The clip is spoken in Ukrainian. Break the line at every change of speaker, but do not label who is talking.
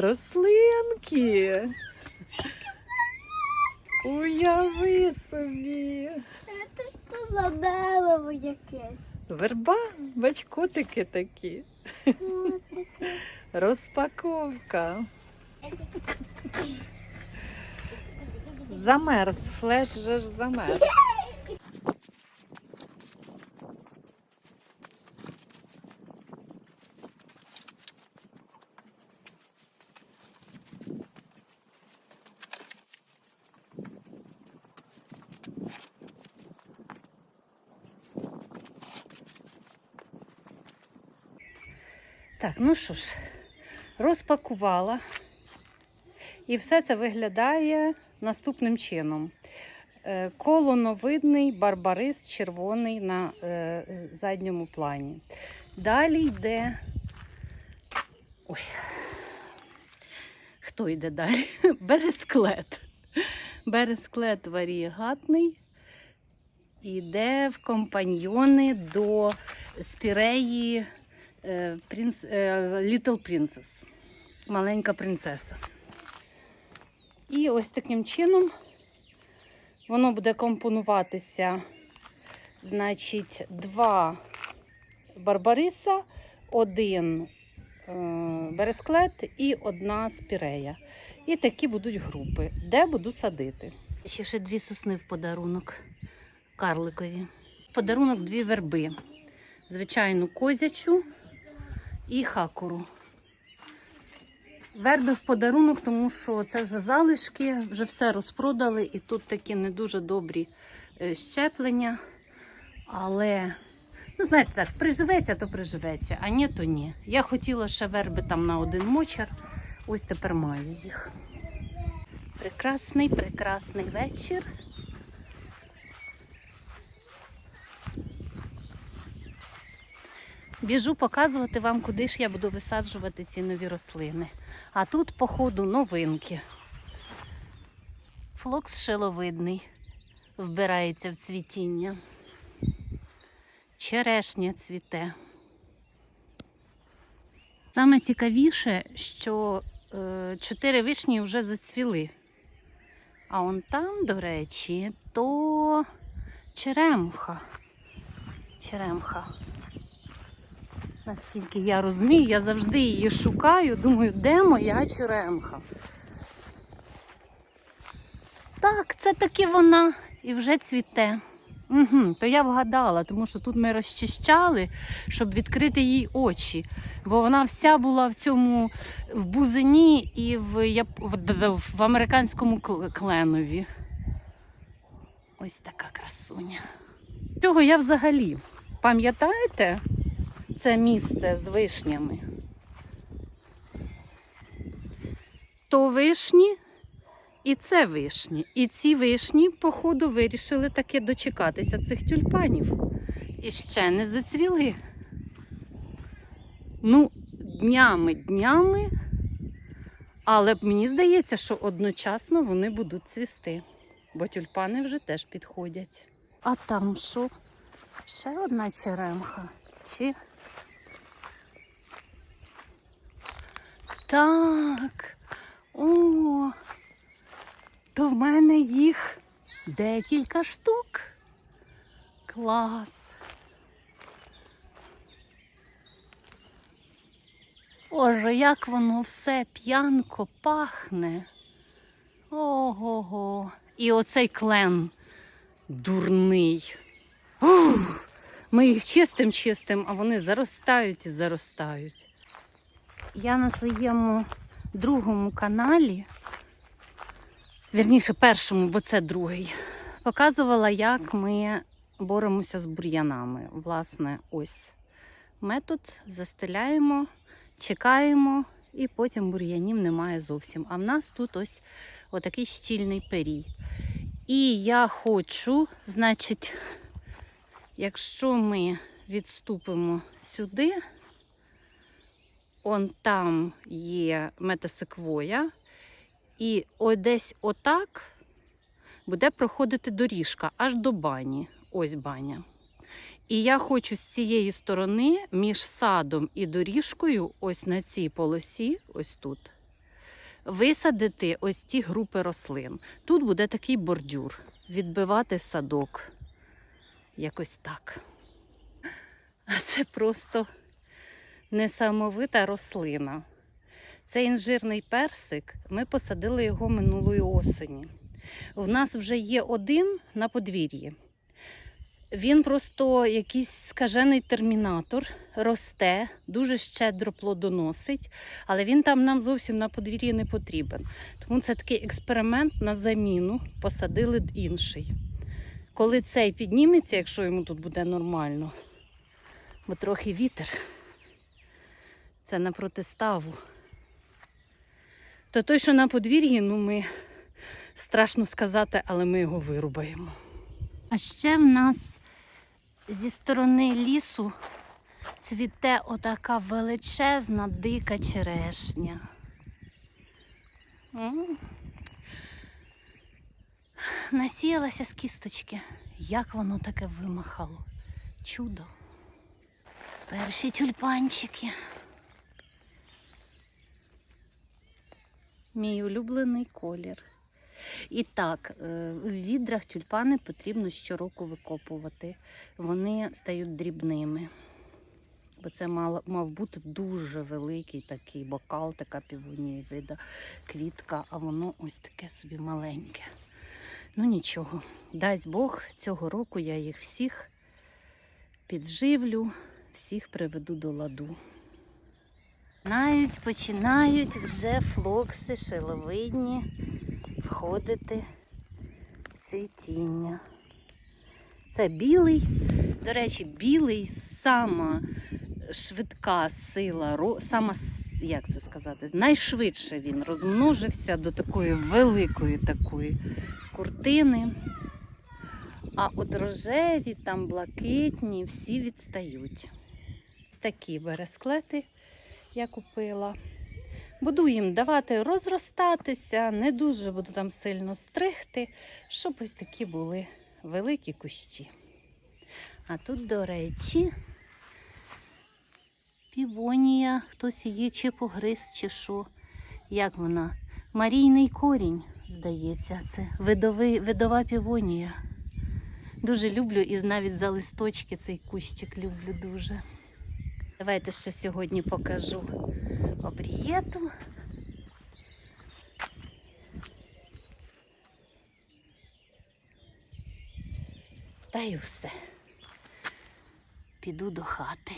Рослинки. Уяви собі.
Це що за дерево якесь?
Верба, бач, котики такі.
О, таке.
Розпаковка. Замерз, флеш же ж замерз. Так, ну що ж, розпакувала. І все це виглядає наступним чином. Е, Колоновидний барбарис червоний на е, задньому плані. Далі йде. Ой. Хто йде далі? Бересклет. Бересклет варієгатний. Іде в компаньйони до спіреї принц, е, Little Princess. Маленька принцеса. І ось таким чином воно буде компонуватися, значить, два барбариса, один е, бересклет і одна спірея. І такі будуть групи, де буду садити. Ще ще дві сосни в подарунок карликові. Подарунок дві верби. Звичайну козячу і хакуру. Верби в подарунок, тому що це вже залишки, вже все розпродали, і тут такі не дуже добрі е, щеплення. Але, ну знаєте, так, приживеться, то приживеться, а ні, то ні. Я хотіла ще верби там на один мочер, ось тепер маю їх. Прекрасний, прекрасний вечір. Біжу показувати вам, куди ж я буду висаджувати ці нові рослини. А тут, по ходу, новинки. Флокс шиловидний вбирається в цвітіння. Черешня цвіте. Саме цікавіше, що е, чотири вишні вже зацвіли. А он там, до речі, то черемха. Черемха. Наскільки я розумію, я завжди її шукаю, думаю, де моя черемха. Так, це таки вона і вже цвіте. Угу, То я вгадала, тому що тут ми розчищали, щоб відкрити їй очі. Бо вона вся була в цьому в бузині і в, яп- в, американському кл- кленові. Ось така красуня. Цього я взагалі. Пам'ятаєте? Це місце з вишнями. То вишні і це вишні. І ці вишні, походу, вирішили таки дочекатися цих тюльпанів. І ще не зацвіли. Ну, днями, днями, але мені здається, що одночасно вони будуть цвісти, бо тюльпани вже теж підходять. А там що? Ще одна черемха. Чи Так. О, то в мене їх декілька штук. Клас. Боже, як воно все п'янко пахне. Ого-го. І оцей клен дурний. Ух, ми їх чистим чистим, а вони заростають і заростають. Я на своєму другому каналі, вірніше першому, бо це другий, показувала, як ми боремося з бур'янами. Власне, ось метод застеляємо, чекаємо, і потім бур'янів немає зовсім. А в нас тут ось отакий щільний перій. І я хочу, значить, якщо ми відступимо сюди, Он там є метасеквоя, і ось десь отак буде проходити доріжка аж до бані. Ось баня. І я хочу з цієї сторони між садом і доріжкою, ось на цій полосі, ось тут, висадити ось ті групи рослин. Тут буде такий бордюр, відбивати садок. Якось так. А це просто несамовита рослина. Це інжирний персик. Ми посадили його минулої осені. У нас вже є один на подвір'ї. Він просто якийсь скажений термінатор, росте, дуже щедро плодоносить, але він там нам зовсім на подвір'ї не потрібен. Тому це такий експеримент на заміну. Посадили інший. Коли цей підніметься, якщо йому тут буде нормально, бо трохи вітер, це на протиставу. То той, що на подвір'ї, ну ми страшно сказати, але ми його вирубаємо. А ще в нас зі сторони лісу цвіте отака величезна дика черешня. Насіялася з кісточки. Як воно таке вимахало? Чудо. Перші тюльпанчики. Мій улюблений колір. І так, е, в відрах тюльпани потрібно щороку викопувати. Вони стають дрібними. Бо це мало, мав бути дуже великий такий бокал, така півонія вида квітка, а воно ось таке собі маленьке. Ну нічого, дасть Бог, цього року я їх всіх підживлю, всіх приведу до ладу. Навіть починають вже флокси шиловидні входити в цвітіння. Це білий, до речі, білий сама швидка сила, сама, як це сказати, найшвидше він розмножився до такої великої такої куртини. А от рожеві, там блакитні, всі відстають. Такі бересклети я купила. Буду їм давати розростатися, не дуже буду там сильно стригти, щоб ось такі були великі кущі. А тут, до речі, півонія, хтось її чи погриз, чи що. Як вона? Марійний корінь, здається, це видовий, видова півонія. Дуже люблю і навіть за листочки цей кущик люблю дуже. Давайте ще сьогодні покажу обрієту. Та й все. Піду до хати.